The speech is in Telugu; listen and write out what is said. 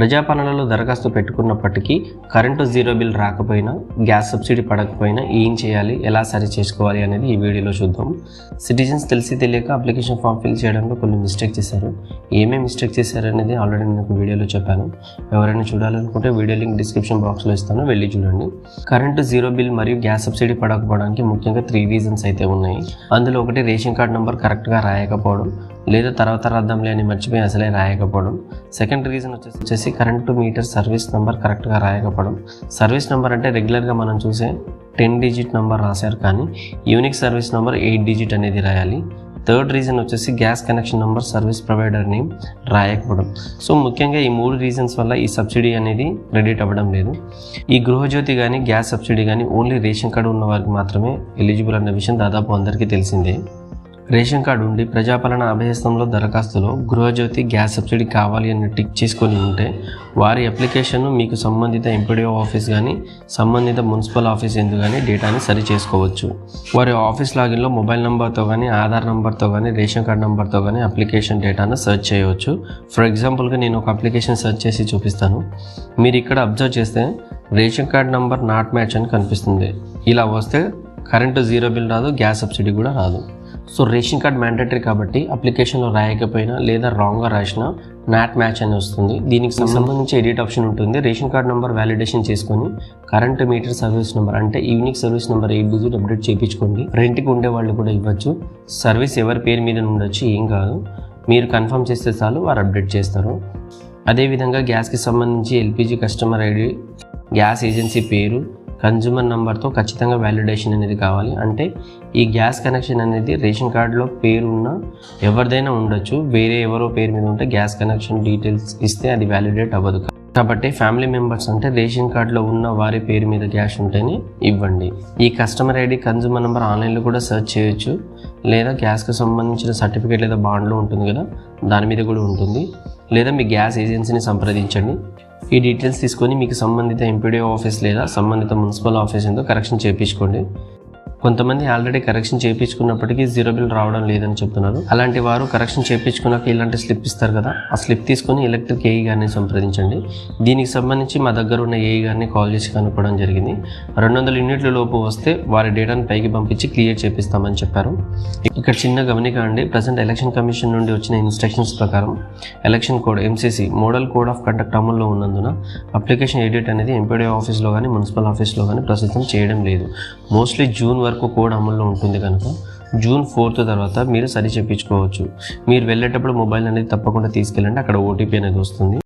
ప్రజాపాలనలో దరఖాస్తు పెట్టుకున్నప్పటికీ కరెంటు జీరో బిల్ రాకపోయినా గ్యాస్ సబ్సిడీ పడకపోయినా ఏం చేయాలి ఎలా సరి చేసుకోవాలి అనేది ఈ వీడియోలో చూద్దాం. సిటిజన్స్ తెలిసి తెలియక అప్లికేషన్ ఫామ్ ఫిల్ చేయడంలో కొన్ని మిస్టేక్ చేశారు. ఏమేమి మిస్టేక్ చేశారు అనేది ఆల్రెడీ నేను వీడియోలో చెప్పాను. ఎవరైనా చూడాలనుకుంటే వీడియో లింక్ డిస్క్రిప్షన్ బాక్స్లో ఇస్తాను వెళ్ళి చూడండి. కరెంటు జీరో బిల్ మరియు గ్యాస్ సబ్సిడీ పడకపోవడానికి ముఖ్యంగా త్రీ రీజన్స్ అయితే ఉన్నాయి. అందులో ఒకటి రేషన్ కార్డ్ నెంబర్ కరెక్ట్గా రాయకపోవడం లేదా తర్వాత రద్దంలే అని మర్చిపోయి అసలే రాయకపోవడం. సెకండ్ రీజన్ వచ్చేసి వచ్చేసి కరెంటు మీటర్ సర్వీస్ నెంబర్ కరెక్ట్గా రాయకపోవడం. సర్వీస్ నెంబర్ అంటే రెగ్యులర్గా మనం చూసే టెన్ డిజిట్ నెంబర్ రాశారు కానీ unique service number eight digit అనేది రాయాలి. థర్డ్ రీజన్ వచ్చేసి gas connection number service provider name రాయకపోవడం. So ముఖ్యంగా ఈ మూడు రీజన్స్ వల్ల ఈ సబ్సిడీ అనేది క్రెడిట్ అవ్వడం లేదు. ఈ గృహజ్యోతి కానీ గ్యాస్ సబ్సిడీ కానీ ఓన్లీ రేషన్ కార్డు ఉన్న వారికి మాత్రమే ఎలిజిబుల్ అన్న విషయం దాదాపు అందరికీ తెలిసిందే. రేషన్ కార్డు ఉండి ప్రజాపాలన అభయస్థంలో దరఖాస్తులో గృహజ్యోతి గ్యాస్ సబ్సిడీ కావాలి అని టిక్ చేసుకొని ఉంటే వారి అప్లికేషన్ను మీకు సంబంధిత ఎంపీడీఓ ఆఫీస్ కానీ సంబంధిత మున్సిపల్ ఆఫీస్ ఎందు కానీ డేటాని సరి చేసుకోవచ్చు. వారి ఆఫీస్ లాగిన్లో మొబైల్ నెంబర్తో కానీ ఆధార్ నెంబర్తో కానీ రేషన్ కార్డ్ నెంబర్తో కానీ అప్లికేషన్ డేటాను సెర్చ్ చేయవచ్చు. ఫర్ ఎగ్జాంపుల్గా నేను ఒక అప్లికేషన్ సెర్చ్ చేసి చూపిస్తాను. మీరు ఇక్కడ అబ్జర్వ్ చేస్తే ration card number not match అని కనిపిస్తుంది. ఇలా వస్తే కరెంటు జీరో బిల్ రాదు గ్యాస్ సబ్సిడీ కూడా రాదు. సో రేషన్ కార్డ్ మ్యాండేటరీ కాబట్టి అప్లికేషన్లో రాయకపోయినా లేదా రాంగ్గా రాసినా నాట్ మ్యాచ్ అని వస్తుంది. దీనికి సంబంధించి ఎడిట్ ఆప్షన్ ఉంటుంది. రేషన్ కార్డ్ నెంబర్ వ్యాలిడేషన్ చేసుకొని కరెంట్ మీటర్ సర్వీస్ నెంబర్ అంటే unique service number eight digit update చేయించుకోండి. రెంట్కి ఉండే వాళ్ళు కూడా ఇవ్వచ్చు. సర్వీస్ ఎవరి పేరు మీద ఉండొచ్చు ఏం కాదు. మీరు కన్ఫర్మ్ చేస్తే చాలు వారు అప్డేట్ చేస్తారు. అదేవిధంగా గ్యాస్కి సంబంధించి LPG customer ID gas agency పేరు కన్జ్యూమర్ నెంబర్తో ఖచ్చితంగా వ్యాలిడేషన్ అనేది కావాలి. అంటే ఈ గ్యాస్ కనెక్షన్ అనేది రేషన్ కార్డులో పేరు ఉన్న ఎవరిదైనా ఉండొచ్చు. వేరే ఎవరో పేరు మీద ఉంటే గ్యాస్ కనెక్షన్ డీటెయిల్స్ ఇస్తే అది వ్యాలిడేట్ అవ్వదు. కాబట్టి ఫ్యామిలీ మెంబర్స్ అంటే రేషన్ కార్డులో ఉన్న వారి పేరు మీద గ్యాస్ ఉంటేనే ఇవ్వండి. ఈ కస్టమర్ ఐడి కన్జ్యూమర్ నెంబర్ ఆన్లైన్లో కూడా సెర్చ్ చేయొచ్చు. లేదా గ్యాస్కి సంబంధించిన సర్టిఫికేట్ లేదా బాండ్లో ఉంటుంది కదా దాని మీద కూడా ఉంటుంది. లేదా మీ గ్యాస్ ఏజెన్సీని సంప్రదించండి. ఈ డీటెయిల్స్ తీసుకొని మీకు సంబంధిత ఎంపీడీఓ ఆఫీస్ లేదా సంబంధిత మున్సిపల్ ఆఫీస్ ఏందో కరెక్షన్ చేయించుకోండి. కొంతమంది ఆల్రెడీ కరెక్షన్ చేయించుకున్నప్పటికీ జీరో బిల్ రావడం లేదని చెప్తున్నారు. అలాంటి వారు కరెక్షన్ చేయించుకున్నాక ఇలాంటి స్లిప్ ఇస్తారు కదా ఆ స్లిప్ తీసుకొని ఎలక్ట్రిక్ ఏఈ గారిని సంప్రదించండి. దీనికి సంబంధించి మా దగ్గర ఉన్న ఏఈ గారిని కాల్ చేసి కనుక్కోవడం జరిగింది. రెండు వందల యూనిట్ల లోపు వస్తే వారి డేటాను పైకి పంపించి క్లియర్ చేపిస్తామని చెప్పారు. ఇక్కడ చిన్న గమనిక అండి ప్రజెంట్ ఎలక్షన్ కమిషన్ నుండి వచ్చిన ఇన్స్ట్రక్షన్స్ ప్రకారం election code MCC model code of conduct అమల్లో ఉన్నందున అప్లికేషన్ ఎడిట్ అనేది ఎంపీడీ ఆఫీస్లో కానీ మున్సిపల్ ఆఫీస్లో కానీ ప్రస్తుతం చేయడం లేదు. మోస్ట్లీ జూన్ వరకు వరకు కోడ్ అమల్లో ఉంటుంది కనుక జూన్ ఫోర్త్ తర్వాత మీరు సరి చెప్పించుకోవచ్చు మీరు వెళ్ళేటప్పుడు మొబైల్ అనేది తప్పకుండా తీసుకెళ్ళండి. అక్కడ ఓటీపీ అనేది వస్తుంది.